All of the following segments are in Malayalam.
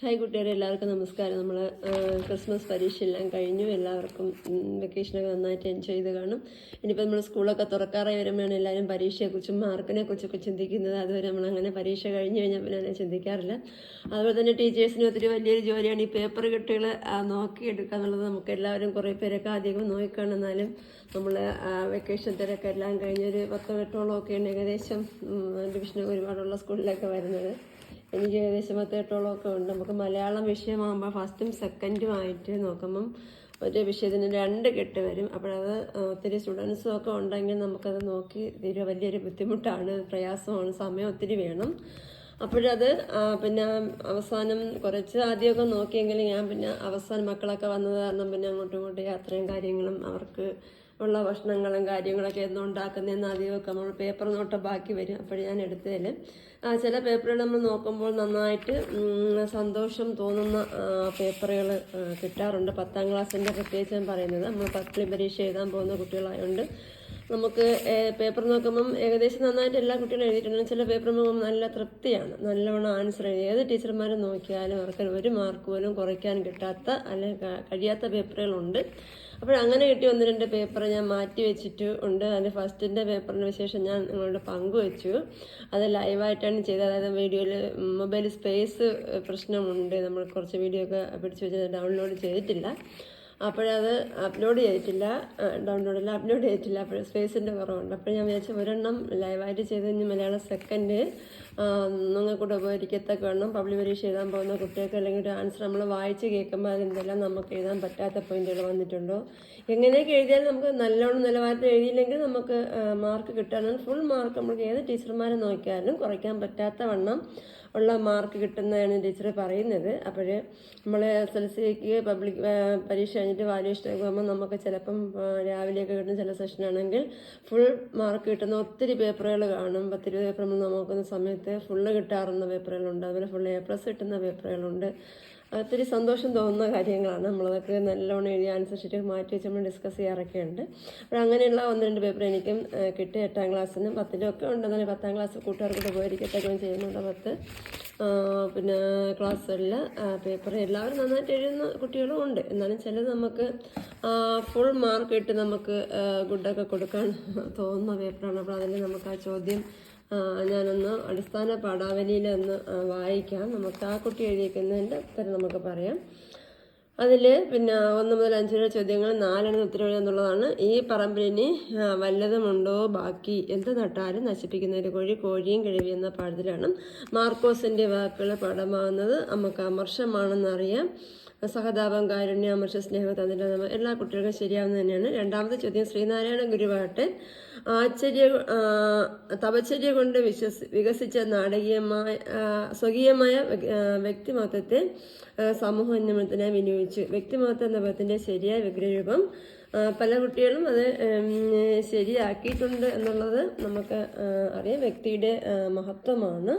ഹായ് കുട്ടികളെ എല്ലാവർക്കും നമസ്കാരം. നമ്മൾ ക്രിസ്മസ് പരീക്ഷ എല്ലാം കഴിഞ്ഞു. എല്ലാവർക്കും വെക്കേഷനൊക്കെ നന്നായിട്ട് എൻജോയ് ചെയ്ത് കാണും. ഇനിയിപ്പോൾ നമ്മൾ സ്കൂളൊക്കെ തുറക്കാറായി വരുമ്പോഴാണ് എല്ലാവരും പരീക്ഷയെക്കുറിച്ചും മാർക്കിനെ കുറിച്ചൊക്കെ ചിന്തിക്കുന്നത്. അതുവരെ നമ്മൾ അങ്ങനെ പരീക്ഷ കഴിഞ്ഞു കഴിഞ്ഞാൽ പിന്നെ അങ്ങനെ ചിന്തിക്കാറില്ല. അതുപോലെ തന്നെ ടീച്ചേഴ്സിന് ഒത്തിരി വലിയൊരു ജോലിയാണ് ഈ പേപ്പർ കെട്ടുകൾ നോക്കിയെടുക്കുക എന്നുള്ളത് നമുക്ക് എല്ലാവരും കുറേ പേരൊക്കെ അധികം നോക്കിക്കാണെന്നാലും നമ്മൾ വെക്കേഷൻ തിരക്കെല്ലാം കഴിഞ്ഞൊരു പത്തോ എട്ടോളം ഒക്കെയാണ് ഏകദേശം ഡിവിഷനൊക്കെ ഒരുപാടുള്ള സ്കൂളിലൊക്കെ വരുന്നത്. എനിക്ക് ഏകദേശം പത്തെട്ടോളമൊക്കെ ഉണ്ട്. നമുക്ക് മലയാളം വിഷയമാകുമ്പോൾ ഫസ്റ്റും സെക്കൻഡും ആയിട്ട് നോക്കുമ്പം ഒരു വിഷയത്തിന് രണ്ട് കെട്ട് വരും. അപ്പോഴത് ഒത്തിരി സ്റ്റുഡൻസും ഒക്കെ ഉണ്ടെങ്കിൽ നമുക്കത് നോക്കി തീരെ വലിയൊരു ബുദ്ധിമുട്ടാണ്. പ്രയാസമാണ്. സമയം ഒത്തിരി വേണം. അപ്പോഴത് പിന്നെ അവസാനം കുറച്ച് ആദ്യമൊക്കെ നോക്കിയെങ്കിലും ഞാൻ പിന്നെ അവസാനം മക്കളൊക്കെ വന്നത് കാരണം പിന്നെ അങ്ങോട്ടും ഇങ്ങോട്ടും യാത്രയും കാര്യങ്ങളും അവർക്ക് ഉള്ള ഭക്ഷണങ്ങളും കാര്യങ്ങളൊക്കെ എന്ന് ഉണ്ടാക്കുന്നതെന്ന് ആദ്യമൊക്കെ നമ്മൾ പേപ്പർ നോട്ടം ബാക്കി വരും. അപ്പോൾ ഞാൻ എടുത്തതിൽ ചില പേപ്പറുകൾ നമ്മൾ നോക്കുമ്പോൾ നന്നായിട്ട് സന്തോഷം തോന്നുന്ന പേപ്പറുകൾ കിട്ടാറുണ്ട്. പത്താം ക്ലാസ്സിന്റെ പ്രത്യേകിച്ച് ഞാൻ പറയുന്നത്. നമ്മൾ പത്തിലും പരീക്ഷ എഴുതാൻ പോകുന്ന കുട്ടികളായതുകൊണ്ട് നമുക്ക് പേപ്പർ നോക്കുമ്പം ഏകദേശം നന്നായിട്ട് എല്ലാ കുട്ടികളും എഴുതിയിട്ടുണ്ട്. ചില പേപ്പർ നോക്കുമ്പോൾ നല്ല തൃപ്തിയാണ്. നല്ലവണ്ണം ആൻസർ എഴുതി. ഏത് ടീച്ചർമാരെ നോക്കിയാലും അവർക്ക് ഒരു മാർക്ക് പോലും കുറയ്ക്കാൻ കിട്ടാത്ത അല്ലെങ്കിൽ കഴിയാത്ത പേപ്പറുകളുണ്ട്. അപ്പോൾ അങ്ങനെ കിട്ടിയ ഒന്ന് രണ്ട് പേപ്പർ ഞാൻ മാറ്റി വെച്ചിട്ട് ഉണ്ട്. അതിന്റെ ഫസ്റ്റിന്റെ പേപ്പറിന് വിശേഷം ഞാൻ നിങ്ങളോട് പങ്കുവെച്ചു. അത് ലൈവായിട്ടാണ് ചെയ്തത്. അതായത് വീഡിയോയിൽ മൊബൈൽ സ്പേസ് പ്രശ്നമുണ്ട്. നമ്മൾ കുറച്ച് വീഡിയോ ഒക്കെ പിടിച്ച് വെച്ചത് ഡൗൺലോഡ് ചെയ്തിട്ടില്ല. അപ്പോഴത് അപ്ലോഡ് ചെയ്തിട്ടില്ല. ഡൗൺലോഡ് ഡൗൺലോഡിൽ അപ്ലോഡ് ചെയ്തിട്ടില്ല. അപ്പോൾ സ്പേസിന്റെ കുറവുണ്ട്. അപ്പോൾ ഞാൻ വിചാരിച്ചു ഒരെണ്ണം ലൈവായിട്ട് ചെയ്ത് കഴിഞ്ഞ് മലയാള സെക്കൻഡ് നിങ്ങൾക്കൂടെ ഉപകരിക്കത്തൊക്കെ വേണം പബ്ലിക് പരീക്ഷ എഴുതാൻ പോകുന്ന കുട്ടികൾക്ക് അല്ലെങ്കിൽ ഒരു ആൻസർ നമ്മൾ വായിച്ച് കേൾക്കുമ്പോൾ അതെന്തെല്ലാം നമുക്ക് എഴുതാൻ പറ്റാത്ത പോയിന്റുകൾ വന്നിട്ടുണ്ടോ? എങ്ങനെയൊക്കെ എഴുതിയാലും നമുക്ക് നല്ലോണം നിലവാരത്തിൽ എഴുതിയില്ലെങ്കിൽ നമുക്ക് മാർക്ക് കിട്ടാനും ഫുൾ മാർക്ക് നമുക്ക് ഏത് ടീച്ചർമാരെ നോക്കിയാലും കുറയ്ക്കാൻ പറ്റാത്ത വണ്ണം ഉള്ള മാർക്ക് കിട്ടുന്നതാണ് ടീച്ചർ പറയുന്നത്. അപ്പോൾ നമ്മൾ എസ് എൽ സിക്ക് പബ്ലിക് പരീക്ഷ കഴിഞ്ഞിട്ട് വാല്യൂഷൻ പോകുമ്പോൾ നമുക്ക് ചിലപ്പം രാവിലെയൊക്കെ കിട്ടുന്ന ചില സെഷനാണെങ്കിൽ ഫുൾ മാർക്ക് കിട്ടുന്ന ഒത്തിരി പേപ്പറുകൾ കാണും. പത്തിരുപത് പേപ്പർ നമ്മൾ നോക്കുന്ന സമയത്ത് ഫുള്ള് കിട്ടാറുന്ന പേപ്പറുകളുണ്ട് അതുപോലെ ഫുൾ എ പ്ലസ് കിട്ടുന്ന പേപ്പറുകളുണ്ട് ഒത്തിരി സന്തോഷം തോന്നുന്ന കാര്യങ്ങളാണ്. നമ്മളതൊക്കെ നല്ലോണം എഴുതി ഷീറ്റ് മാറ്റി വെച്ച് നമ്മൾ ഡിസ്കസ് ചെയ്യാറൊക്കെ ഉണ്ട് അപ്പോൾ അങ്ങനെയുള്ള ഒന്ന് രണ്ട് പേപ്പർ എനിക്കും കിട്ടി എട്ടാം ക്ലാസ്സിനും പത്തിനും ഒക്കെ ഉണ്ട് എന്നാലും പത്താം ക്ലാസ് കൂട്ടുകാർക്കൂടെ പോയിരിക്കട്ടെ ചെയ്യുന്നുണ്ട് പത്ത്. പിന്നെ ക്ലാസ്സുകളിൽ പേപ്പർ എല്ലാവരും നന്നായിട്ട് എഴുതുന്ന കുട്ടികളും ഉണ്ട്. എന്നാലും ചിലത് നമുക്ക് ഫുൾ മാർക്ക് ഇട്ട് നമുക്ക് ഗുഡൊക്കെ കൊടുക്കാൻ തോന്നുന്ന പേപ്പറാണ് അപ്പോൾ അതിൽ നമുക്ക് ആ ചോദ്യം ഞാനൊന്ന് അടിസ്ഥാന പാഠാവലിയിൽ ഒന്ന് വായിക്കാം. നമുക്ക് ആ കുട്ടി എഴുതിയിരിക്കുന്നതിന്റെ ഉത്തരം നമുക്ക് പറയാം. അതിൽ പിന്നെ ഒന്ന് മുതൽ അഞ്ച് വരെ ചോദ്യങ്ങൾ നാലെണ്ണം ഉത്തരം എന്നുള്ളതാണ്. ഈ പറമ്പിലിനി വല്ലതുമുണ്ടോ ബാക്കി? എന്ത് നട്ടാലും നശിപ്പിക്കുന്ന ഒരു കോഴി കോഴിയും കിഴവി എന്ന പാഠത്തിലാണ് മാർക്കോസിന്റെ വാക്കുകൾ പാഠമാകുന്നത്. നമുക്ക് അമർഷമാണെന്നറിയാം. സഹതാപം കാരുണ്യം അമർഷ സ്നേഹം തന്നിട്ട് നമ്മൾ എല്ലാ കുട്ടികൾക്കും ശരിയാവുന്നത് തന്നെയാണ്. രണ്ടാമത്തെ ചോദ്യം ശ്രീനാരായണ ഗുരുവാട്ട്. ആശ്ചര്യ തപശ്ചര്യ കൊണ്ട് വിശ്വസി വികസിച്ച നാടകീയമായ സ്വകീയമായ വ്യക്തിമത്വത്തെ സമൂഹ ഉന്നമനത്തിനായി വിനിയോഗിച്ചു. വ്യക്തിമത്വം എന്ന ശരിയായ വിഗ്രഹരൂപം പല കുട്ടികളും അത് ശരിയാക്കിയിട്ടുണ്ട് എന്നുള്ളത് നമുക്ക് അറിയാം. വ്യക്തിയുടെ മഹത്വമാണ്.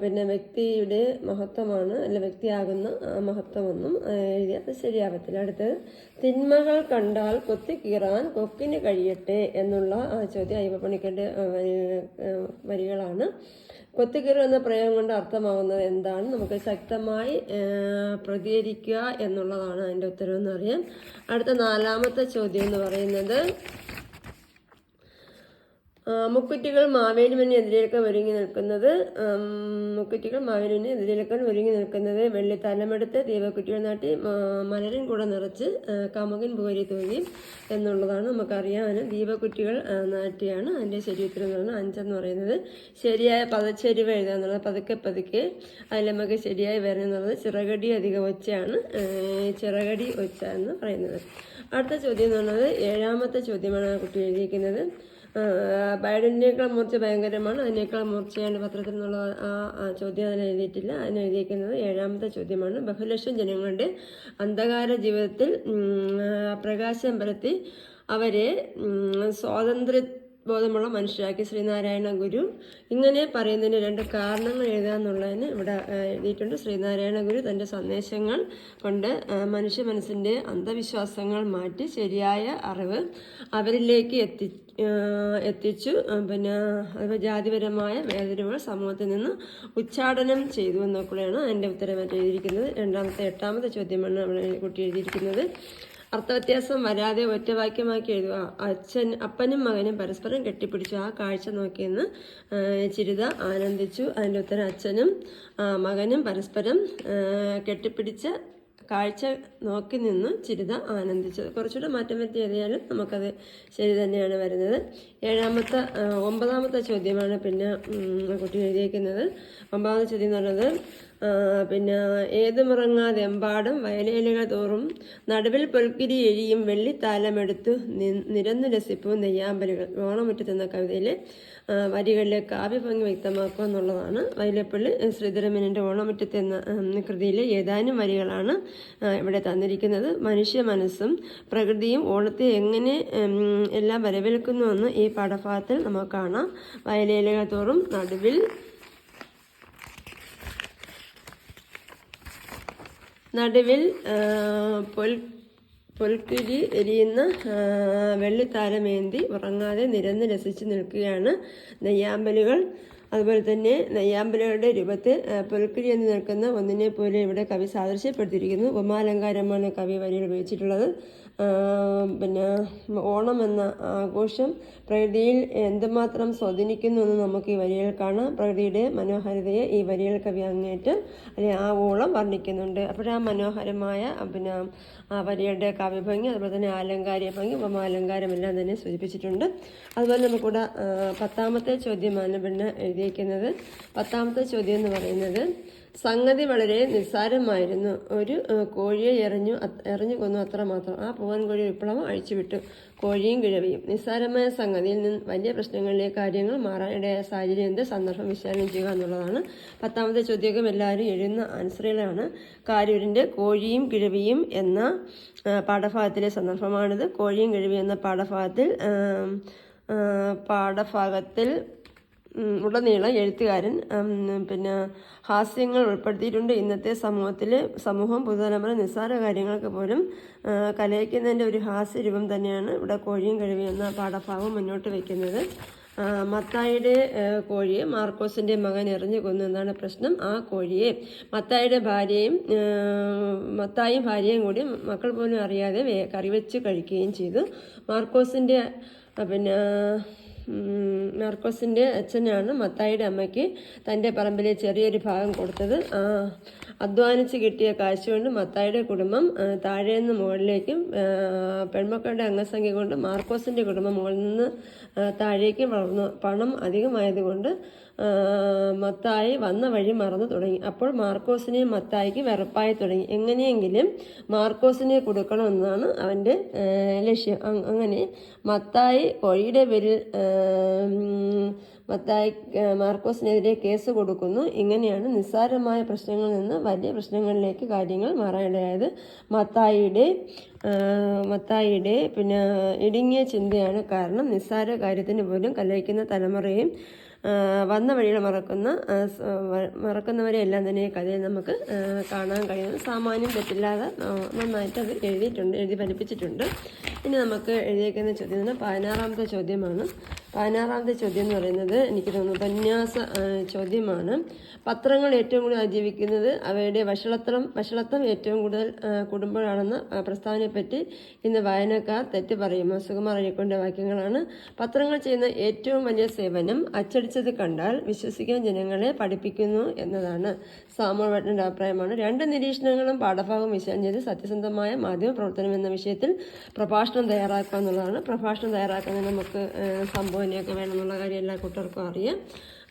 പിന്നെ വ്യക്തിയുടെ മഹത്വമാണ് അല്ല വ്യക്തിയാകുന്ന ആ, മഹത്വമൊന്നും എഴുതിയാൽ അത് ശരിയാകത്തില്ല അടുത്തത് തിന്മകൾ കണ്ടാൽ കൊത്തിക്കീറാൻ കൊക്കിന് കഴിയട്ടെ എന്നുള്ള ചോദ്യം അയ്യപ്പണിക്കന്റെ വരികളാണ്. കൊത്തിക്കീറുക എന്ന പ്രയോഗം കൊണ്ട് അർത്ഥമാകുന്നത് എന്താണ്? നമുക്ക് ശക്തമായി പ്രതികരിക്കുക എന്നുള്ളതാണ് അതിന്റെ ഉത്തരവെന്ന് അറിയാം അടുത്ത നാലാമത്തെ ചോദ്യം എന്ന് പറയുന്നത് മുക്കുറ്റികൾ മാവേലിമനെ എതിരേൽക്കാൻ ഒരുങ്ങി നിൽക്കുന്നത് മുക്കുറ്റികൾ മാവേലിനെ എതിരേൽക്കാൻ ഒരുങ്ങി നിൽക്കുന്നത് വെള്ളി തലമെടുത്ത് ദീപക്കുറ്റികൾ നാട്ടി മലരും കൂടെ നിറച്ച് കമുകൻ പോരി തൂങ്ങി എന്നുള്ളതാണ് നമുക്കറിയാം അതിന് ദീപക്കുറ്റികൾ നാട്ടിയാണ്. അതിന്റെ ശരീരത്തിൽ എന്ന് പറയുന്നത് അഞ്ചെന്ന് പറയുന്നത്. ശരിയായ പദച്ചെരിവ് എഴുതുക എന്നുള്ളത് പതുക്കെ പതുക്കെ അതിൽ നമുക്ക് ശരിയായി വരണം എന്നുള്ളത് ചിറകടി അധികം ഒച്ചയാണ് ചിറകടി ഒച്ച എന്ന് പറയുന്നത്. അടുത്ത ചോദ്യം എന്ന് പറയുന്നത് ഏഴാമത്തെ ചോദ്യമാണ് ആ കുട്ടി എഴുതിയിരിക്കുന്നത്. ബൈഡനേക്കാൾ മൂർച്ച ഭയങ്കരമാണ്. അതിനേക്കാൾ മൂർച്ചയാണ് പത്രത്തിൽ നിന്നുള്ള ആ ചോദ്യം അതിന് എഴുതിയിട്ടില്ല. അതിന് എഴുതിയിരിക്കുന്നത് ഏഴാമത്തെ ചോദ്യമാണ്. ബഹുലക്ഷം ജനങ്ങളുടെ അന്ധകാര ജീവിതത്തിൽ പ്രകാശം പരത്തി അവരെ സ്വാതന്ത്ര്യ ബോധമുള്ള മനുഷ്യരാക്കി ശ്രീനാരായണ ഗുരു. ഇങ്ങനെ പറയുന്നതിന് രണ്ട് കാരണങ്ങൾ എഴുതാന്നുള്ളതിന് ഇവിടെ എഴുതിയിട്ടുണ്ട്. ശ്രീനാരായണ ഗുരു തന്റെ സന്ദേശങ്ങൾ കൊണ്ട് മനുഷ്യ മനസ്സിന്റെ അന്ധവിശ്വാസങ്ങൾ മാറ്റി ശരിയായ അറിവ് അവരിലേക്ക് എത്തി എത്തിച്ചു. പിന്നെ ജാതിപരമായ വേദനകൾ സമൂഹത്തിൽ നിന്ന് ഉച്ചാടനം ചെയ്തു എന്നൊക്കെയാണ് എന്റെ ഉത്തരമായിട്ട് എഴുതിയിരിക്കുന്നത്. രണ്ടാമത്തെ എട്ടാമത്തെ ചോദ്യമാണ് അവിടെ കുട്ടി എഴുതിയിരിക്കുന്നത്. അർത്ഥവ്യത്യാസം വരാതെ ഒറ്റവാക്യമാക്കി എഴുതുക. അച്ഛൻ അപ്പനും മകനും പരസ്പരം കെട്ടിപ്പിടിച്ചു. ആ കാഴ്ച നോക്കിയെന്ന് ചിരിത ആനന്ദിച്ചു. അതിന്റെ ഉത്തരം അച്ഛനും മകനും പരസ്പരം കെട്ടിപ്പിടിച്ച് കാഴ്ച നോക്കി നിന്ന് ചിരിത ആനന്ദിച്ചത്. കുറച്ചുകൂടെ മാറ്റം വരുത്തി എഴുതിയാലും നമുക്കത് ശരി തന്നെയാണ് വരുന്നത്. ഏഴാമത്തെ ഒമ്പതാമത്തെ ചോദ്യമാണ് പിന്നെ കുട്ടി എഴുതിയേക്കുന്നത്. ഒമ്പതാമത്തെ ചോദ്യം എന്ന് പറയുന്നത് പിന്നെ ഏത് മുറങ്ങാതെ എമ്പാടും വയലേലുകൾ തോറും നടുവിൽ പൊൽക്കിരി എഴിയും വെള്ളിത്താലമെടുത്തു നിരന്നു രസിപ്പും നെയ്യാമ്പലുകൾ. ഓണമുറ്റത്ത് എന്ന കവിതയിലെ വരികളിലെ വരികളിലെ കാവ്യഭംഗി വ്യക്തമാക്കുക എന്നുള്ളതാണ്. വൈലപ്പള്ളി ശ്രീധരമേനന്റെ ഓണമുറ്റത്ത് എന്ന കൃതിയിലെ ഏതാനും വരികളാണ് ഇവിടെ തന്നിരിക്കുന്നത്. മനുഷ്യ മനസ്സും പ്രകൃതിയും ഓണത്തെ എങ്ങനെ എല്ലാം വരവേൽക്കുന്നുവെന്ന് ഈ പാഠഭാഗത്തിൽ നമുക്ക് കാണാം. വയലേലുകൾ തോറും നടുവിൽ നടുവിൽ പൊൽ പൊൽക്കുരി എരിയുന്ന വെള്ളിത്താരമേന്തി ഉറങ്ങാതെ നിരന്ന് രസിച്ച് നിൽക്കുകയാണ് നെയ്യാമ്പലുകൾ. അതുപോലെ തന്നെ നെയ്യാമ്പലുകളുടെ രൂപത്തിൽ പൊൽക്കുരി എന്ന് നിൽക്കുന്ന ഒന്നിനെ പോലെ ഇവിടെ കവി സാദൃശ്യപ്പെടുത്തിയിരിക്കുന്നു. ഉപമാലങ്കാരമാണ് കവി വരിയിൽ ഉപയോഗിച്ചിട്ടുള്ളത്. പിന്നെ ഓണം എന്ന ആഘോഷം പ്രകൃതിയിൽ എന്തുമാത്രം സ്വാധീനിക്കുന്നു എന്ന് നമുക്ക് ഈ വരികൾ കാണാം. പ്രകൃതിയുടെ മനോഹാരിതയെ ഈ വരികൾ കവി അങ്ങേറ്റ് അല്ലെ ആ ഓളം വർണിക്കുന്നുണ്ട്. അപ്പോഴാ മനോഹരമായ പിന്നെ ആ വരികളുടെ കാവ്യഭംഗി അതുപോലെ തന്നെ ആലങ്കാരിക ഭംഗി ഉപമാലങ്കാരം എല്ലാം തന്നെ സൂചിപ്പിച്ചിട്ടുണ്ട്. അതുപോലെ നമുക്കിവിടെ പത്താമത്തെ ചോദ്യമാണ് പിന്നെ എഴുതിയിരിക്കുന്നത്. പത്താമത്തെ ചോദ്യം എന്ന് പറയുന്നത് സംഗതി വളരെ നിസ്സാരമായിരുന്നു. ഒരു കോഴിയെ എറിഞ്ഞു എറിഞ്ഞു കൊന്നു അത്ര മാത്രം. ആ പൂവൻ കോഴി വിപ്ലവം അഴിച്ചുവിട്ടു. കോഴിയും കിഴവിയും. നിസ്സാരമായ സംഗതിയിൽ നിന്ന് വലിയ പ്രശ്നങ്ങളിലെ കാര്യങ്ങൾ മാറാനിടയായ സാഹചര്യം എന്ത്? സന്ദർഭം വിശകലനം ചെയ്യുക എന്നുള്ളതാണ്. പത്താമത്തെ ചോദ്യം എല്ലാവരും എഴുതുന്ന ആൻസറുകളാണ്. കാരൂരിന്റെ കോഴിയും കിഴവിയും എന്ന പാഠഭാഗത്തിലെ സന്ദർഭമാണിത്. കോഴിയും കിഴവിയും എന്ന പാഠഭാഗത്തിൽ പാഠഭാഗത്തിൽ ഉടനീളം എഴുത്തുകാരൻ പിന്നെ ഹാസ്യങ്ങൾ ഉൾപ്പെടുത്തിയിട്ടുണ്ട്. ഇന്നത്തെ സമൂഹത്തിൽ സമൂഹം പുതുതലമുറ നിസ്സാര കാര്യങ്ങൾക്ക് പോലും കലയിക്കുന്നതിന്റെ ഒരു ഹാസ്യരൂപം തന്നെയാണ് ഇവിടെ കോഴിയും കഴിവിയും എന്ന പാഠഭാഗം മുന്നോട്ട് വയ്ക്കുന്നത് മത്തായിയുടെ കോഴിയെ മാർക്കോസിന്റെ മകൻ എറിഞ്ഞു കൊന്നു എന്നാണ് പ്രശ്നം. ആ കോഴിയെ മത്തായിയുടെ ഭാര്യയും മത്തായും ഭാര്യയും കൂടി മക്കൾ പോലും അറിയാതെ കറിവെച്ച് കഴിക്കുകയും ചെയ്തു. മാർക്കോസിന്റെ പിന്നെ ഉം, മാർക്കോസിന്റെ അച്ഛനാണ് മത്തായിയുടെ അമ്മയ്ക്ക് തന്റെ പറമ്പിലെ ചെറിയൊരു ഭാഗം കൊടുത്തത്. അധ്വാനിച്ച് കിട്ടിയ കാശ് കൊണ്ട് മത്തായിയുടെ കുടുംബം താഴെ നിന്ന് മുകളിലേക്കും പെൺമക്കളുടെ അംഗസംഖ്യ കൊണ്ട് മാർക്കോസിന്റെ കുടുംബം മുകളിൽ നിന്ന് താഴേക്കും വളർന്നു പണം അധികമായതുകൊണ്ട് മത്തായി വന്ന വഴി മറന്നു തുടങ്ങി. അപ്പോൾ മാർക്കോസിനെ മത്തായിക്ക് വെറുപ്പായി തുടങ്ങി. എങ്ങനെയെങ്കിലും മാർക്കോസിനെ കൊടുക്കണമെന്നാണ് അവന്റെ ലക്ഷ്യം. അങ്ങനെ മത്തായി കോഴിയുടെ പേരിൽ മത്തായി മാർക്കോസിനെതിരെ കേസ് കൊടുക്കുന്നു. ഇങ്ങനെയാണ് നിസ്സാരമായ പ്രശ്നങ്ങളിൽ നിന്ന് വലിയ പ്രശ്നങ്ങളിലേക്ക് കാര്യങ്ങൾ മാറാനിടയായത്. മത്തായിയുടെ മത്തായിയുടെ പിന്നെ ഇടുങ്ങിയ ചിന്തയാണ് കാരണം നിസ്സാര കാര്യത്തിന് പോലും കലഹിക്കുന്ന തലമുറയും വന്ന വഴികൾ മറക്കുന്ന മറക്കുന്നവരെ എല്ലാം തന്നെ ഈ കഥയിൽ നമുക്ക് കാണാൻ കഴിയുന്നത് സാമാന്യം തെറ്റില്ലാതെ നന്നായിട്ട് അത് എഴുതിയിട്ടുണ്ട് എഴുതി പഠിപ്പിച്ചിട്ടുണ്ട്. ഇനി നമുക്ക് എഴുതിയേക്കുന്ന ചോദ്യം പതിനാറാമത്തെ ചോദ്യമാണ്. പതിനാറാമത്തെ ചോദ്യം എന്ന് പറയുന്നത് എനിക്ക് തോന്നുന്നു ഉപന്യാസ ചോദ്യമാണ്. പത്രങ്ങൾ ഏറ്റവും കൂടുതൽ അതിജീവിക്കുന്നത് അവയുടെ വഷളത്വം വഷളത്വം ഏറ്റവും കൂടുതൽ ആ, പ്രസ്താവനയെപ്പറ്റി ഇന്ന് വായനക്കാർ തെറ്റ് പറയും സുകുമാർ അഴിക്കൊണ്ട വാക്യങ്ങളാണ്. പത്രങ്ങൾ ചെയ്യുന്ന ഏറ്റവും വലിയ സേവനം അച്ചടിച്ചത് കണ്ടാൽ വിശ്വസിക്കാൻ ജനങ്ങളെ പഠിപ്പിക്കുന്നു എന്നതാണ്. സാമൂഹ്യ അഭിപ്രായമാണ്. രണ്ട് നിരീക്ഷണങ്ങളും പാഠഭാഗം വിശകലനം ചെയ്ത് സത്യസന്ധമായ മാധ്യമ പ്രവർത്തനം എന്ന വിഷയത്തിൽ പ്രഭാഷണം തയ്യാറാക്കുക എന്നുള്ളതാണ്. പ്രഭാഷണം തയ്യാറാക്കുന്നതിന് നമുക്ക് ഏഹ്, സംഭാവനയൊക്കെ വേണമെന്നുള്ള കാര്യം എല്ലാ കുട്ടികൾക്കും അറിയാം.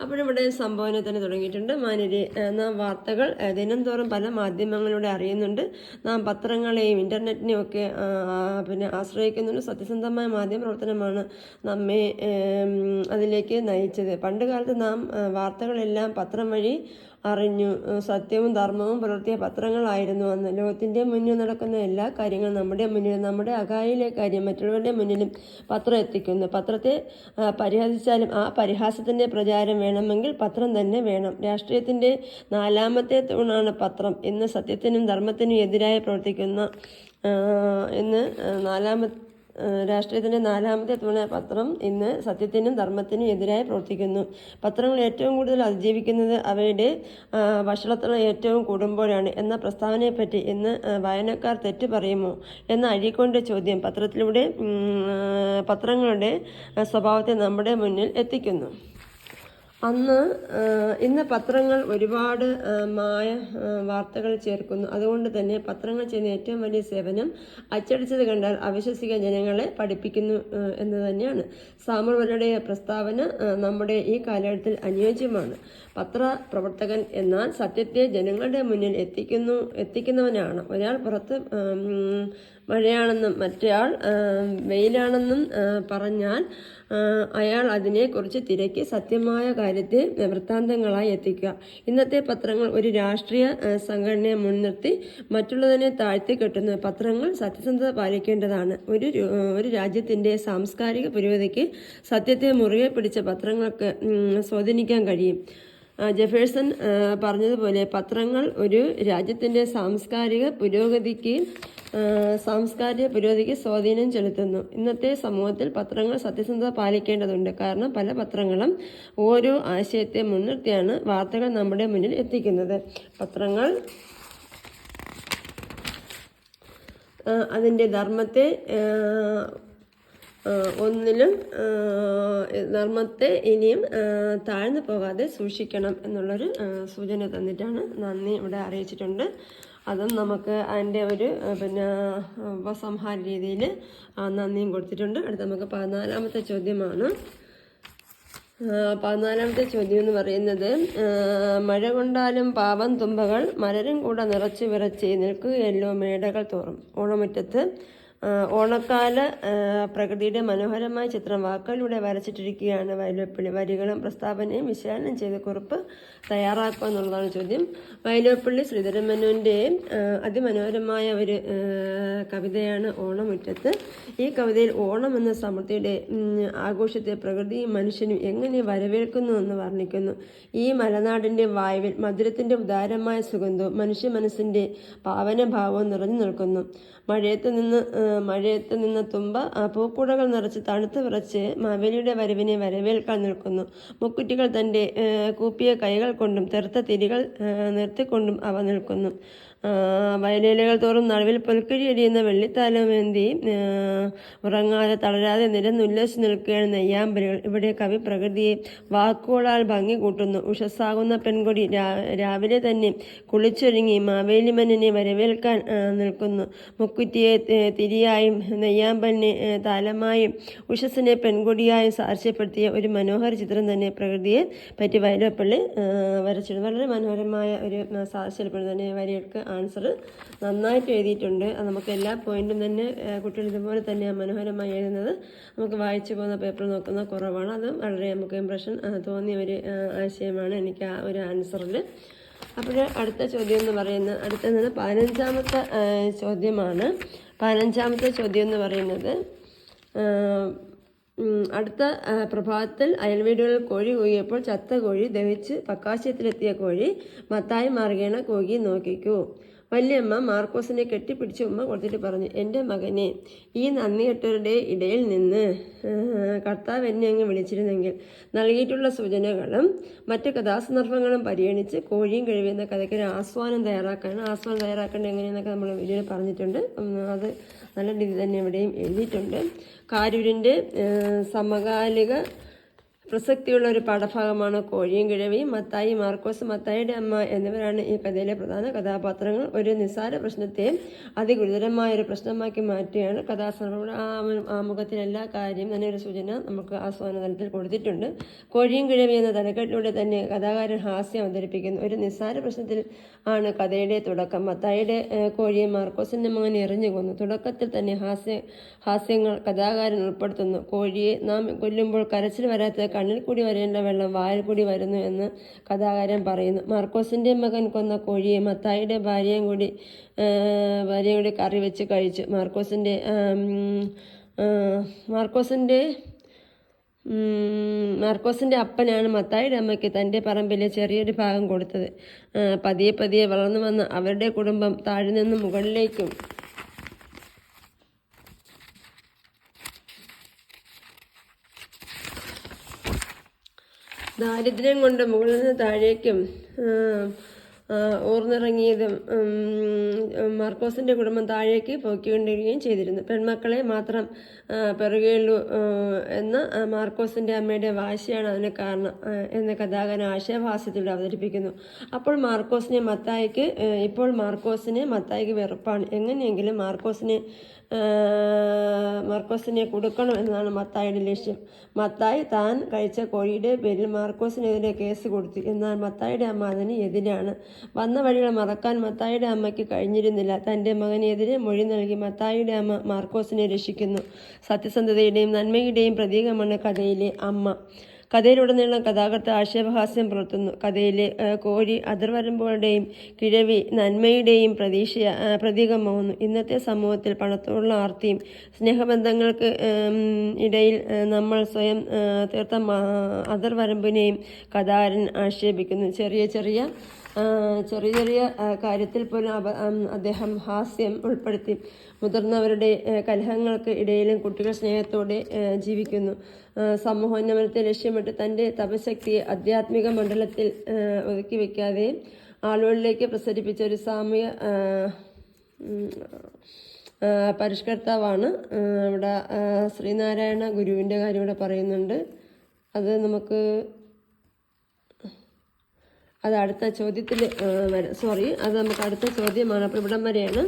അപ്പോഴിവിടെ സംഭവനെ തന്നെ തുടങ്ങിയിട്ടുണ്ട്. മാനരി നാം വാർത്തകൾ ദിനംതോറും പല മാധ്യമങ്ങളിലൂടെ അറിയുന്നുണ്ട്. നാം പത്രങ്ങളെയും ഇന്റർനെറ്റിനെയും ഒക്കെ പിന്നെ ആശ്രയിക്കുന്നുണ്ട്. സത്യസന്ധമായ മാധ്യമ പ്രവർത്തനമാണ് നമ്മെ അതിലേക്ക് നയിച്ചത്. പണ്ട് കാലത്ത് നാം വാർത്തകളെല്ലാം പത്രം വഴി അറിഞ്ഞു. സത്യവും ധർമ്മവും പുലർത്തിയ പത്രങ്ങളായിരുന്നു അന്ന്. ലോകത്തിന്റെ മുന്നിൽ നടക്കുന്ന എല്ലാ കാര്യങ്ങളും നമ്മുടെ മുന്നിലും നമ്മുടെ അകായിലെ കാര്യം മറ്റുള്ളവരുടെ മുന്നിലും പത്രം എത്തിക്കുന്നു. പത്രത്തെ പരിഹസിച്ചാലും ആ പരിഹാസത്തിന്റെ പ്രചാരം വേണമെങ്കിൽ പത്രം തന്നെ വേണം. രാഷ്ട്രീയത്തിന്റെ നാലാമത്തെ തൂണാണ് പത്രം. ഇന്ന് സത്യത്തിനും ധർമ്മത്തിനും എതിരായി പ്രവർത്തിക്കുന്ന ഇന്ന് നാലാമത്തെ രാഷ്ട്രീയത്തിന്റെ നാലാമത്തെ തുണ പത്രം ഇന്ന് സത്യത്തിനും ധർമ്മത്തിനും എതിരായി പ്രവർത്തിക്കുന്നു. പത്രങ്ങൾ ഏറ്റവും കൂടുതൽ അതിജീവിക്കുന്നത് അവയുടെ വഷളത്തളം ഏറ്റവും കൂടുമ്പോഴാണ്. എന്ന പ്രസ്താവനയെപ്പറ്റി ഇന്ന് വായനക്കാർ തെറ്റ് പറയുമോ എന്ന അഴികൊണ്ട ചോദ്യം പത്രത്തിലൂടെ പത്രങ്ങളുടെ സ്വഭാവത്തെ നമ്മുടെ മുന്നിൽ എത്തിക്കുന്നു. അന്ന് ഇന്ന് പത്രങ്ങൾ ഒരുപാട് മായ വാർത്തകൾ ചേർക്കുന്നു. അതുകൊണ്ട് തന്നെ പത്രങ്ങൾ ചെയ്യുന്ന ഏറ്റവും വലിയ സേവനം അച്ചടിച്ചത് കണ്ടാൽ അവിശ്വസിക്കാൻ ജനങ്ങളെ പഠിപ്പിക്കുന്നു എന്ന് തന്നെയാണ്. സാമൂഹ്യരുടെ പ്രസ്താവന നമ്മുടെ ഈ കാലഘട്ടത്തിൽ അനുയോജ്യമാണ്. പത്ര പ്രവർത്തകൻ എന്നാൽ സത്യത്തെ ജനങ്ങളുടെ മുന്നിൽ എത്തിക്കുന്നു എത്തിക്കുന്നവനാണ്. ഒരാൾ പുറത്ത് മഴയാണെന്നും മറ്റേയാൾ വെയിലാണെന്നും പറഞ്ഞാൽ അയാൾ അതിനെക്കുറിച്ച് തിരക്കി സത്യമായ കാര്യത്തെ വൃത്താന്തങ്ങളായി എത്തിക്കുക. ഇന്നത്തെ പത്രങ്ങൾ ഒരു രാഷ്ട്രീയ സംഘടനയെ മുൻനിർത്തി മറ്റുള്ളതിനെ താഴ്ത്തി കെട്ടുന്ന പത്രങ്ങൾ സത്യസന്ധത പാലിക്കേണ്ടതാണ്. ഒരു ഒരു രാജ്യത്തിന്റെ സാംസ്കാരിക പുരോഗതിക്ക് സത്യത്തെ മുറുകെ പിടിച്ച പത്രങ്ങൾക്ക് സ്വാധീനിക്കാൻ കഴിയും. ജെഫേഴ്സൺ പറഞ്ഞതുപോലെ പത്രങ്ങൾ ഒരു രാജ്യത്തിന്റെ സാംസ്കാരിക പുരോഗതിക്ക് സാംസ്കാരിക പുരോഗതിക്ക് സ്വാധീനം ചെലുത്തുന്നു. ഇന്നത്തെ സമൂഹത്തിൽ പത്രങ്ങൾ സത്യസന്ധത പാലിക്കേണ്ടതുണ്ട്. കാരണം പല പത്രങ്ങളും ഓരോ ആശയത്തെ മുൻനിർത്തിയാണ് വാർത്തകൾ നമ്മുടെ മുന്നിൽ എത്തിക്കുന്നത്. പത്രങ്ങൾ അതിന്റെ ധർമ്മത്തെ ഒന്നിലും നർമ്മത്തെ ഇനിയും താഴ്ന്നു പോകാതെ സൂക്ഷിക്കണം എന്നുള്ളൊരു സൂചന തന്നിട്ടാണ് നന്ദി ഇവിടെ അറിയിച്ചിട്ടുണ്ട്. അതും നമുക്ക് അതിന്റെ ഒരു പിന്നെ ഉപസംഹാര രീതിയിൽ നന്ദിയും കൊടുത്തിട്ടുണ്ട്. അടുത്ത നമുക്ക് പതിനാലാമത്തെ ചോദ്യമാണ്. പതിനാലാമത്തെ ചോദ്യം എന്ന് പറയുന്നത് മഴ കൊണ്ടാലും പാവം തുമ്പകൾ മലരും കൂടെ നിറച്ച് വിറച്ച് നിൽക്കുകയല്ലോ മേടകൾ തോറും. ഓണമുറ്റത്ത് ഓണക്കാല പ്രകൃതിയുടെ മനോഹരമായ ചിത്രം വാക്കുകളിലൂടെ വരച്ചിട്ടിരിക്കുകയാണ്. വൈലോപ്പിള്ളി വരികളും പ്രസ്താവനയും വിശകലനം ചെയ്ത കുറിപ്പ് തയ്യാറാക്കുക എന്നുള്ളതാണ് ചോദ്യം. വൈലോപ്പിള്ളി ശ്രീധരൻ മനുവിന്റെയും അതിമനോഹരമായ ഒരു കവിതയാണ് ഓണമുറ്റത്ത്. ഈ കവിതയിൽ ഓണം എന്ന സമൃദ്ധിയുടെ ആഘോഷത്തെ പ്രകൃതിയും മനുഷ്യനും എങ്ങനെ വരവേൽക്കുന്നു എന്ന് വർണിക്കുന്നു. ഈ മലനാടിന്റെ വായുവിൽ മധുരത്തിന്റെ ഉദാരമായ സുഗന്ധവും മനുഷ്യ മനസ്സിന്റെ പാവനഭാവവും നിറഞ്ഞു നിൽക്കുന്നു. മഴയത്ത് നിന്ന് മഴയത്ത് നിന്ന് തുമ്പ പൂക്കുടകൾ നിറച്ച് തണുത്ത് വിറച്ച് മാവേലിയുടെ വരവിനെ വരവേൽക്കാൻ നിൽക്കുന്നു. മുക്കുറ്റികൾ തന്റെ കൂപ്പിയ കൈകൾ കൊണ്ടും തെറുത്ത തിരികൾ നിർത്തിക്കൊണ്ടും അവ നിൽക്കുന്നു. വയലേലകൾ തോറും നടുവിൽ പൊൽക്കിഴി എരിയുന്ന വെള്ളിത്താലമേന്തി ഉറങ്ങാതെ തളരാതെ നിരന്നുല്ലസിച്ച് നിൽക്കുകയാണ് നെയ്യാമ്പലുകൾ ഇവിടെ കവി പ്രകൃതിയെ വാക്കുകളാൽ ഭംഗി കൂട്ടുന്നു. ഉഷസ്സാകുന്ന പെൺകൊടി രാവിലെ തന്നെ കുളിച്ചൊരുങ്ങി മാവേലിമന്നിനെ വരവേൽക്കാൻ നിൽക്കുന്നു. മുക്കുറ്റിയെ തിരിയായും നെയ്യാമ്പലിനെ താലമായും ഉഷസ്സിനെ പെൺകൊടിയായും സാക്ഷ്യപ്പെടുത്തിയ ഒരു മനോഹര ചിത്രം തന്നെ പ്രകൃതിയെ പറ്റി വൈലോപ്പള്ളി വരച്ചിട്ടുണ്ട് വളരെ മനോഹരമായ ഒരു സാക്ഷ്യപ്പെടുന്ന തന്നെ വരികൾക്ക് ആൻസർ നന്നായിട്ട് എഴുതിയിട്ടുണ്ട്. അത് നമുക്ക് എല്ലാ പോയിന്റും തന്നെ കുട്ടികൾ ഇതുപോലെ തന്നെ മനോഹരമായി എഴുതുന്നത് നമുക്ക് വായിച്ചു പോകുന്ന പേപ്പർ നോക്കുന്ന കുറവാണ്. അത് വളരെ നമുക്ക് ഇമ്പ്രഷൻ തോന്നിയ ഒരു ആശയമാണ് എനിക്ക് ആ ഒരു ആൻസറിൽ അപ്പോൾ അടുത്ത ചോദ്യം എന്ന് പറയുന്നത് അടുത്തത് പതിനഞ്ചാമത്തെ ചോദ്യമാണ്. പതിനഞ്ചാമത്തെ ചോദ്യം എന്ന് പറയുന്നത് അടുത്ത പ്രഭാതത്തിൽ അയൽവീടുകളിൽ കോഴി കൂകിയപ്പോൾ ചത്ത കോഴി ദഹിച്ച് പക്കാശ്യത്തിലെത്തിയ കോഴി മത്തായി മാർഗേണ കൂകി നോക്കിക്കൂ. വല്യമ്മ മാർക്കോസിനെ കെട്ടിപ്പിടിച്ച് ഉമ്മ കൊടുത്തിട്ട് പറഞ്ഞു എന്റെ മകനെ ഈ നന്ദികെട്ടവരുടെ ഇടയിൽ നിന്ന് കർത്താവ് എന്നെ അങ്ങ് വിളിച്ചിരുന്നെങ്കിൽ നൽകിയിട്ടുള്ള സൂചനകളും മറ്റ് കഥാസന്ദർഭങ്ങളും പരിഗണിച്ച് കോഴിയും കഴിയുന്ന കഥയ്ക്ക് ഒരു ആസ്വാനം തയ്യാറാക്കാണ് ആസ്വാനം തയ്യാറാക്കേണ്ടത് എങ്ങനെയെന്നൊക്കെ നമ്മൾ വീഡിയോയിൽ പറഞ്ഞിട്ടുണ്ട്. അത് നല്ല രീതി തന്നെ ഇവിടെയും എഴുതിയിട്ടുണ്ട്. കാരൂരിന്റെ സമകാലിക പ്രസക്തിയുള്ള ഒരു പാഠഭാഗമാണ് കോഴിയും കിഴവിയും മത്തായി മാർക്കോസ് മത്തായിയുടെ അമ്മ എന്നിവരാണ് ഈ കഥയിലെ പ്രധാന കഥാപാത്രങ്ങൾ. ഒരു നിസ്സാര പ്രശ്നത്തെ അതിഗുരുതരമായ ഒരു പ്രശ്നമാക്കി മാറ്റുകയാണ് കഥാസർവയുടെ ആമുഖത്തിൽ എല്ലാ കാര്യം തന്നെ ഒരു സൂചന നമുക്ക് ആസ്വാദന തലത്തിൽ കൊടുത്തിട്ടുണ്ട്. കോഴിയും കിഴവി എന്ന തലക്കെട്ടിലൂടെ തന്നെ കഥാകാരൻ ഹാസ്യം അവതരിപ്പിക്കുന്നു. ഒരു നിസ്സാര പ്രശ്നത്തിൽ ആണ് കഥയുടെ തുടക്കം. മത്തായിയുടെ കോഴിയെ മാർക്കോസിന്റെ മകൻ എറിഞ്ഞു കൊന്നു. തുടക്കത്തിൽ തന്നെ ഹാസ്യ ഹാസ്യങ്ങൾ കഥാകാരൻ ഉൾപ്പെടുത്തുന്നു. കോഴിയെ നാം കൊല്ലുമ്പോൾ കരച്ചിൽ വരാത്ത കണ്ണിൽ കൂടി വരേണ്ട വെള്ളം വായിൽ കൂടി വരുന്നു എന്ന് കഥാകാരൻ പറയുന്നു. മാർക്കോസിന്റെ മകൻ കൊന്ന കോഴിയെ മത്തായിയുടെ ഭാര്യയും കൂടി ഭാര്യയും കൂടി കറി വെച്ച് കഴിച്ചു. മാർക്കോസിന്റെ മാർക്കോസിന്റെ മാർക്കോസിന്റെ അപ്പനാണ് മത്തായിയുടെ അമ്മയ്ക്ക് തന്റെ പറമ്പിലെ ചെറിയൊരു ഭാഗം കൊടുത്തത്. പതിയെ പതിയെ വളർന്നു വന്ന അവരുടെ കുടുംബം താഴെ നിന്ന് മുകളിലേക്കും ദാരിദ്ര്യം കൊണ്ട് മുകളിൽ നിന്ന് താഴേക്കും ഓർന്നിറങ്ങിയതും മാർക്കോസിന്റെ കുടുംബം താഴേക്ക് പോയിക്കൊണ്ടിരിക്കുകയും ചെയ്തിരുന്നു. പെൺമക്കളെ മാത്രം പെറുകയുള്ളൂ എന്ന ആ, മാർക്കോസിന്റെ അമ്മയുടെ വാശിയാണ് അതിന് കാരണം എന്ന കഥാകാരൻ ആശയഭാസ്യത്തിലൂടെ അവതരിപ്പിക്കുന്നു. അപ്പോൾ മാർക്കോസിനെ മത്തായിക്ക് ഇപ്പോൾ മാർക്കോസിനെ മത്തായിക്ക് വെറുപ്പാണ്. എങ്ങനെയെങ്കിലും മാർക്കോസിനെ മാർക്കോസിനെ കൊടുക്കണം എന്നതാണ് മത്തായിയുടെ ലക്ഷ്യം. മത്തായി താൻ കഴിച്ച കോഴിയുടെ പേരിൽ മാർക്കോസിനെതിരെ കേസ് കൊടുത്തു. എന്നാൽ മത്തായിയുടെ അമ്മ അതിന് എതിരാണ്. വന്ന വഴികൾ മറക്കാൻ മത്തായിയുടെ അമ്മയ്ക്ക് കഴിഞ്ഞിരുന്നില്ല. തന്റെ മകനെതിരെ മൊഴി നൽകി മത്തായിയുടെ അമ്മ മാർക്കോസിനെ രക്ഷിക്കുന്നു. സത്യസന്ധതയുടെയും നന്മയുടെയും പ്രതീകമാണ് കഥയിലെ അമ്മ. കഥയിലുടനീളം കഥാകൃത്ത് ആക്ഷേപഹാസ്യം പുലർത്തുന്നു. കഥയിലെ കോഴി അതിർവരമ്പുകളുടെയും കിഴവി നന്മയുടെയും പ്രതീക്ഷ പ്രതീകമാകുന്നു ഇന്നത്തെ സമൂഹത്തിൽ പണത്തോടുള്ള ആർത്തിയും സ്നേഹബന്ധങ്ങൾക്ക് ഇടയിൽ നമ്മൾ സ്വയം തീർത്ത അതിർവരമ്പിനെയും കഥാകാരൻ ആക്ഷേപിക്കുന്നു. ചെറിയ ചെറിയ ചെറിയ ചെറിയ കാര്യത്തിൽ പോലും അദ്ദേഹം ഹാസ്യം ഉൾപ്പെടുത്തി മുതിർന്നവരുടെ കലഹങ്ങൾക്ക് ഇടയിലും കുട്ടികൾ സ്നേഹത്തോടെ ജീവിക്കുന്നു. സമൂഹോന്നമനത്തെ ലക്ഷ്യമിട്ട് തന്റെ തപശക്തിയെ ആധ്യാത്മിക മണ്ഡലത്തിൽ ഒതുക്കി വയ്ക്കാതെ ആളുകളിലേക്ക് പ്രസരിപ്പിച്ച ഒരു സാമൂഹ്യ ആ, പരിഷ്കർത്താവാണ് ഇവിടെ ശ്രീനാരായണ ഗുരുവിന്റെ കാര്യം ഇവിടെ പറയുന്നുണ്ട്. അത് നമുക്ക് അത് അടുത്ത ചോദ്യത്തിൽ വരാം. സോറി അത് നമുക്ക് അടുത്ത ചോദ്യമാണ്. അപ്പോൾ ഇവിടം വരെയാണ്.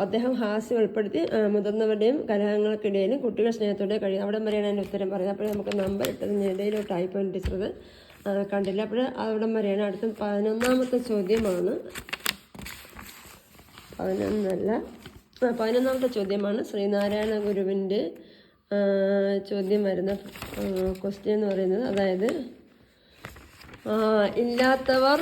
അദ്ദേഹം ഹാസ്യം ഉൾപ്പെടുത്തി മുതിർന്നവരുടെയും കലഹങ്ങൾക്കിടയിലും കുട്ടികൾ സ്നേഹത്തോടെ കഴിയും. അവിടം വരെയാണ് അതിന്റെ ഉത്തരം പറയുന്നത്. അപ്പോൾ നമുക്ക് നമ്പർ ഇട്ടതിന് ഇടയിലോട്ടായി പോയിന്റ് ടീച്ചറത് കണ്ടില്ല. അപ്പോൾ അവിടം വരെയാണ്. അടുത്ത പതിനൊന്നാമത്തെ ചോദ്യമാണ്. പതിനൊന്നല്ല. പതിനൊന്നാമത്തെ ചോദ്യമാണ് ശ്രീനാരായണ ഗുരുവിന്റെ ചോദ്യം വരുന്ന ക്വസ്റ്റ്യൻ എന്ന് പറയുന്നത്. അതായത് ഇല്ലാത്തവർ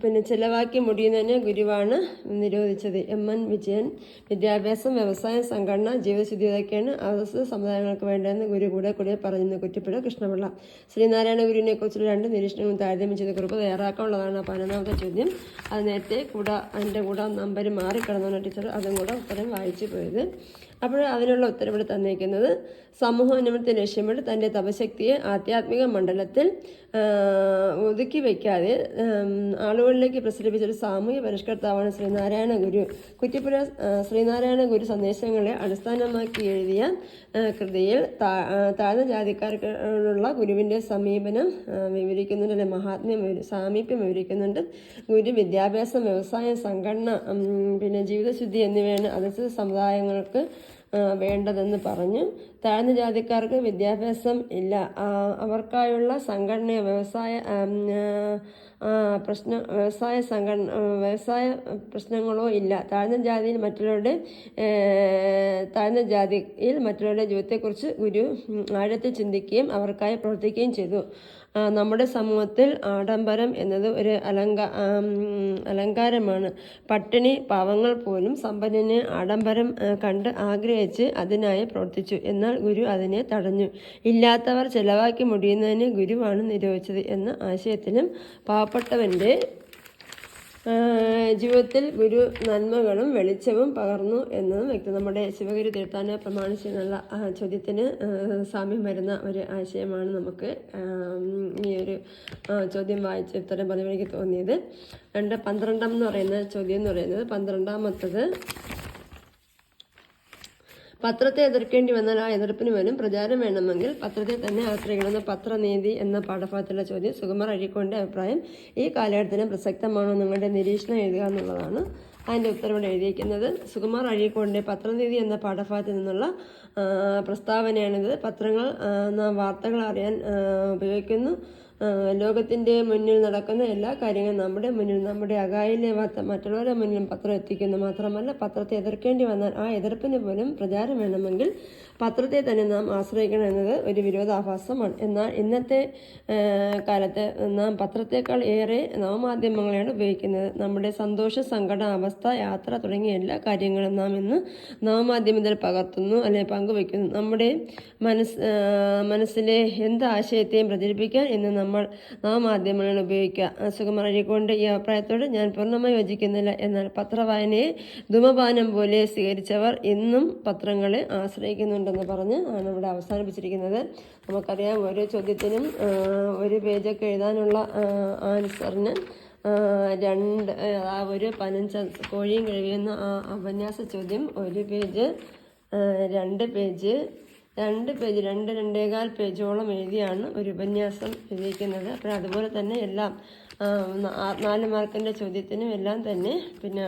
പിന്നെ ചെലവാക്കി മുടിയുന്നതിന് ഗുരുവാണ് നിരോധിച്ചത്. എം എൻ വിജയൻ വിദ്യാഭ്യാസം വ്യവസായ സംഘടന ജീവിതശുദ്ധി ഇതൊക്കെയാണ് അവസ്ഥ സമുദായങ്ങൾക്ക് വേണ്ടതെന്ന് ഗുരു കൂടെ കൂടെ പറഞ്ഞെന്ന് കുറ്റിപ്പുഴ കൃഷ്ണപിള്ള. ശ്രീനാരായണ ഗുരുവിനെ കുറിച്ചുള്ള രണ്ട് നിരീക്ഷണങ്ങളും താരതമ്യം ചെയ്ത കുറിപ്പ് തയ്യാറാക്കാനുള്ളതാണ് പതിനൊന്നാമത്തെ ചോദ്യം. അത് നേരത്തെ കൂടെ അതിന്റെ കൂടെ നമ്പർ മാറിക്കിടന്നാണ് ടീച്ചർ. അതും കൂടെ ഉത്തരം വായിച്ചു പോയത്. അപ്പോൾ അതിനുള്ള ഇവിടെ തന്നിരിക്കുന്നത് സമൂഹോന്നമനത്തെ ലക്ഷ്യമിട്ട് തന്റെ തപശക്തിയെ ആധ്യാത്മിക മണ്ഡലത്തിൽ ഒതുക്കി വയ്ക്കാതെ ആളുകളിലേക്ക് പ്രസരിപ്പിച്ച ഒരു സാമൂഹ്യ പരിഷ്കർത്താവാണ് ശ്രീനാരായണ ഗുരു. കുറ്റിപ്പുഴ ആ, ശ്രീനാരായണ ഗുരു സന്ദേശങ്ങളെ അടിസ്ഥാനമാക്കി എഴുതിയ കൃതിയിൽ താഴ്ന്ന ജാതിക്കാർക്കുള്ള ഗുരുവിന്റെ സമീപനം വിവരിക്കുന്നുണ്ട് അല്ലെങ്കിൽ മഹാത്മ്യം സാമീപ്യം വിവരിക്കുന്നുണ്ട്. ഗുരു വിദ്യാഭ്യാസം വ്യവസായം സംഘടന പിന്നെ ജീവിതശുദ്ധി എന്നിവയാണ് അതത് സമുദായങ്ങൾക്ക് വേണ്ടതെന്ന് പറഞ്ഞു. താഴ്ന്ന ജാതിക്കാർക്ക് വിദ്യാഭ്യാസം ഇല്ല. അവർക്കായുള്ള സംഘടന വ്യവസായ പ്രശ്ന വ്യവസായ സംഘടന വ്യവസായ പ്രശ്നങ്ങളോ ഇല്ല. താഴ്ന്ന ജാതിയിൽ മറ്റുള്ളവരുടെ താഴ്ന്ന ജാതിയിൽ മറ്റുള്ളവരുടെ ജീവിതത്തെക്കുറിച്ച് ഗുരു ആഴത്തിൽ ചിന്തിക്കുകയും അവർക്കായി പ്രവർത്തിക്കുകയും ചെയ്തു. നമ്മുടെ സമൂഹത്തിൽ ആഡംബരം എന്നത് ഒരു അലങ്ക അലങ്കാരമാണ്. പട്ടിണി പാവങ്ങൾ പോലും സമ്പന്നന് ആഡംബരം കണ്ട് ആഗ്രഹിച്ച് അതിനായി പ്രവർത്തിച്ചു. എന്നാൽ ഗുരു അതിനെ തടഞ്ഞു. ഇല്ലാത്തവർ ചെലവാക്കി മുടിയുന്നതിന് ഗുരുവാണ് നിരോധിച്ചത് എന്ന ആശയത്തിലും പാവപ്പെട്ടവന്റെ ജീവിതത്തിൽ ഗുരു നന്മകളും വെളിച്ചവും പകർന്നു എന്നതും വ്യക്തം. നമ്മുടെ ശിവഗിരി തീർത്ഥാടന പ്രമാണിച്ച് എന്നുള്ള ആ, ചോദ്യത്തിന് സാമ്യം വരുന്ന ഒരു ആശയമാണ് നമുക്ക് ഈ ഒരു ചോദ്യം വായിച്ച് ഉത്തരം പറയുമ്പോൾ എനിക്ക് തോന്നിയത്. രണ്ട് പന്ത്രണ്ടാം എന്ന് പറയുന്ന ചോദ്യം എന്ന് പറയുന്നത് പന്ത്രണ്ടാമത്തത് പത്രത്തെ എതിർക്കേണ്ടി വന്നാൽ ആ എതിർപ്പിന് പോലും പ്രചാരം വേണമെങ്കിൽ പത്രത്തെ തന്നെ ആശ്രയിക്കണമെന്ന് പത്രനീതി എന്ന പാഠഭാഗത്തിലെ ചോദ്യം സുകുമാർ അഴിക്കോടിന്റെ അഭിപ്രായം ഈ കാലഘട്ടത്തിന് പ്രസക്തമാണോ നിങ്ങളുടെ നിരീക്ഷണം എഴുതുക എന്നുള്ളതാണ്. അതിന്റെ ഉത്തരവിടെ എഴുതിയിരിക്കുന്നത്. സുകുമാർ അഴീക്കോടിന്റെ പത്രനീതി എന്ന പാഠഭാഗത്തിൽ നിന്നുള്ള പ്രസ്താവനയാണിത്. പത്രങ്ങൾ നാം വാർത്തകൾ അറിയാൻ ഉപയോഗിക്കുന്നു. ലോകത്തിന്റെ മുന്നിൽ നടക്കുന്ന എല്ലാ കാര്യങ്ങളും നമ്മുടെ മുന്നിൽ നമ്മുടെ അകായിലെ മറ്റുള്ളവരുടെ മുന്നിലും പത്രം എത്തിക്കുന്നു. മാത്രമല്ല പത്രത്തെ എതിർക്കേണ്ടി വന്നാൽ ആ എതിർപ്പിന് പോലും പ്രചാരം വേണമെങ്കിൽ പത്രത്തെ തന്നെ നാം ആശ്രയിക്കണം എന്നത് ഒരു വിരോധാഭാസമാണ്. എന്നാൽ ഇന്നത്തെ കാലത്ത് നാം പത്രത്തേക്കാൾ ഏറെ നവമാധ്യമങ്ങളെയാണ് ഉപയോഗിക്കുന്നത്. നമ്മുടെ സന്തോഷ സങ്കട അവസ്ഥ യാത്ര തുടങ്ങിയ എല്ലാ കാര്യങ്ങളും നാം ഇന്ന് നവമാധ്യമത്തിൽ പകർത്തുന്നു. അല്ലെങ്കിൽ പങ്കുവയ്ക്കുന്നു. നമ്മുടെ മനസ് മനസ്സിലെ എന്ത് ആശയത്തെയും പ്രചരിപ്പിക്കാൻ എന്ന് നമ്മൾ ആ മാധ്യമങ്ങളിൽ ഉപയോഗിക്കുക. സുകുമാർ അഴീക്കോണ്ട് ഈ അഭിപ്രായത്തോട് ഞാൻ പൂർണമായി യോജിക്കുന്നില്ല എന്നാൽ പത്രവായനയെ ധൂമപാനം പോലെ സ്വീകരിച്ചവർ ഇന്നും പത്രങ്ങളെ ആശ്രയിക്കുന്നുണ്ടെന്ന് പറഞ്ഞ് ആണ് ഇവിടെ അവസാനിപ്പിച്ചിരിക്കുന്നത്. നമുക്കറിയാം ഓരോ ചോദ്യത്തിനും ഒരു പേജൊക്കെ എഴുതാനുള്ള ആൻസറിന് രണ്ട് ആ ഒരു പതിനഞ്ച് കോഴിയും കഴിയുന്ന ആ ഉപന്യാസ ചോദ്യം ഒരു പേജ് രണ്ട് പേജ് രണ്ട് പേജ് രണ്ട് രണ്ടേകാൽ പേജോളം എഴുതിയാണ് ഒരു ഉപന്യാസം എഴുതിയിരിക്കുന്നത്. അപ്പോൾ അതുപോലെ തന്നെ എല്ലാം നാല് മാർക്കിന്റെ ചോദ്യത്തിനും എല്ലാം തന്നെ പിന്നെ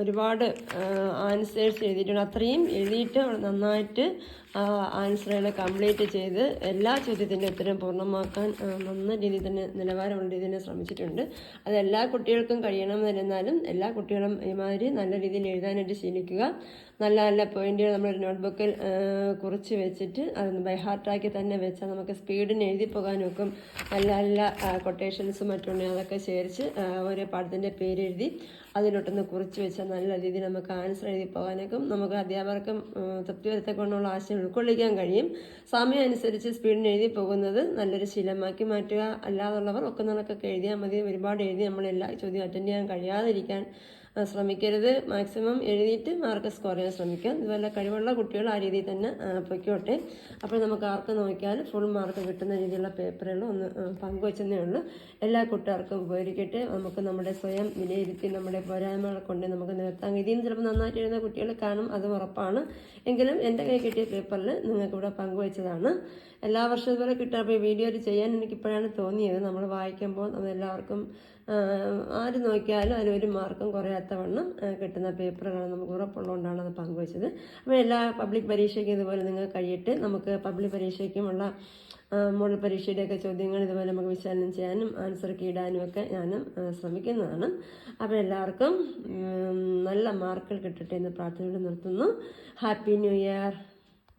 ഒരുപാട് ആൻസേഴ്സ് എഴുതിയിട്ടുണ്ട്. അത്രയും എഴുതിയിട്ട് നന്നായിട്ട് ആൻസറുകൾ കംപ്ലീറ്റ് ചെയ്ത് എല്ലാ ചോദ്യത്തിന്റെ ഉത്തരം പൂർണമാക്കാൻ നന്ന രീതിയിൽ തന്നെ നിലവാരമുള്ള രീതിയിൽ തന്നെ ശ്രമിച്ചിട്ടുണ്ട്. അത് എല്ലാ കുട്ടികൾക്കും കഴിയണമെന്നിരുന്നാലും എല്ലാ കുട്ടികളും ഇമാതിരി നല്ല രീതിയിൽ എഴുതാനായിട്ട് ശീലിക്കുക. നല്ല നല്ല പോയിന്റുകൾ നമ്മൾ നോട്ട്ബുക്കിൽ കുറിച്ച് വെച്ചിട്ട് അത് ബൈ ഹാർട്ടാക്കി തന്നെ വെച്ചാൽ നമുക്ക് സ്പീഡിന് എഴുതി പോകാനൊക്കും നല്ല നല്ല കൊട്ടേഷൻസും മറ്റുണ്ടെങ്കിൽ അതൊക്കെ ശേഖരിച്ച് ഓരോ പാഠത്തിന്റെ പേരെഴുതി അതിലോട്ടൊന്ന് കുറിച്ച് വെച്ചാൽ നല്ല രീതിയിൽ നമുക്ക് ആൻസർ എഴുതി പോകാനൊക്കും നമുക്ക് അധ്യാപകർക്കും ഉം, തൃപ്തി വരുത്തക്കൊണ്ടുള്ള ആശയം ഉൾക്കൊള്ളിക്കാൻ കഴിയും. സമയം അനുസരിച്ച് സ്പീഡിന് എഴുതി പോകുന്നത് നല്ലൊരു ശീലമാക്കി മാറ്റുക. അല്ലാതുള്ളവർ ഒക്കെ കണക്കൊക്കെ എഴുതിയാൽ മതി. ഒരുപാട് എഴുതി നമ്മളെല്ലാ ചോദ്യം അറ്റൻഡ് ചെയ്യാൻ കഴിയാതിരിക്കാൻ ശ്രമിക്കരുത്. മാക്സിമം എഴുതിയിട്ട് മാർക്ക് സ്കോർ ചെയ്യാൻ ശ്രമിക്കുക ഇതുപോലെ കഴിവുള്ള കുട്ടികൾ ആ രീതിയിൽ തന്നെ പൊയ്ക്കോട്ടെ. അപ്പോൾ നമുക്ക് ആർക്ക് നോക്കിയാൽ ഫുൾ മാർക്ക് കിട്ടുന്ന രീതിയിലുള്ള പേപ്പറുകൾ ഒന്ന് പങ്കുവച്ചതേ ഉള്ളൂ. എല്ലാ കൂട്ടുകാർക്കും ഉപകരിക്കട്ടെ. നമുക്ക് നമ്മുടെ സ്വയം വിലയിരുത്തി നമ്മുടെ പോരായ്മകൾ കൊണ്ട് നമുക്ക് നിർത്താൻ ഇതിൽ ചിലപ്പോൾ നന്നായിട്ട് എഴുതുന്ന കുട്ടികൾ കാണും അത് ഉറപ്പാണ്. എങ്കിലും എന്റെ കൈ കിട്ടിയ പേപ്പറിൽ നിങ്ങൾക്ക് ഇവിടെ പങ്കുവച്ചതാണ്. എല്ലാ വർഷവും ഇതുപോലെ കിട്ടാൻ വീഡിയോ ചെയ്യാൻ എനിക്കിപ്പോഴാണ് തോന്നിയത്. നമ്മൾ വായിക്കുമ്പോൾ ആ, ആര് നോക്കിയാലും അതിലൊരു മാർക്കും കുറയാത്ത വണ്ണം കിട്ടുന്ന പേപ്പറുകളാണ് നമുക്ക് ഉറപ്പുള്ളതുകൊണ്ടാണ് അത് പങ്കുവച്ചത്. അപ്പോൾ എല്ലാ പബ്ലിക് പരീക്ഷയ്ക്കും ഇതുപോലെ നിങ്ങൾ കഴിയിട്ട്. നമുക്ക് പബ്ലിക് പരീക്ഷയ്ക്കുമുള്ള മോഡൽ പരീക്ഷയുടെയൊക്കെ ചോദ്യങ്ങൾ ഇതുപോലെ നമുക്ക് വിശകലനം ചെയ്യാനും ആൻസർ ഇടാനും ഒക്കെ ഞാൻ ശ്രമിക്കുന്നതാണ്. അപ്പോൾ എല്ലാവർക്കും നല്ല മാർക്കുകൾ കിട്ടട്ടെ എന്ന് പ്രാർത്ഥനയോട് നിർത്തുന്നു. Happy new year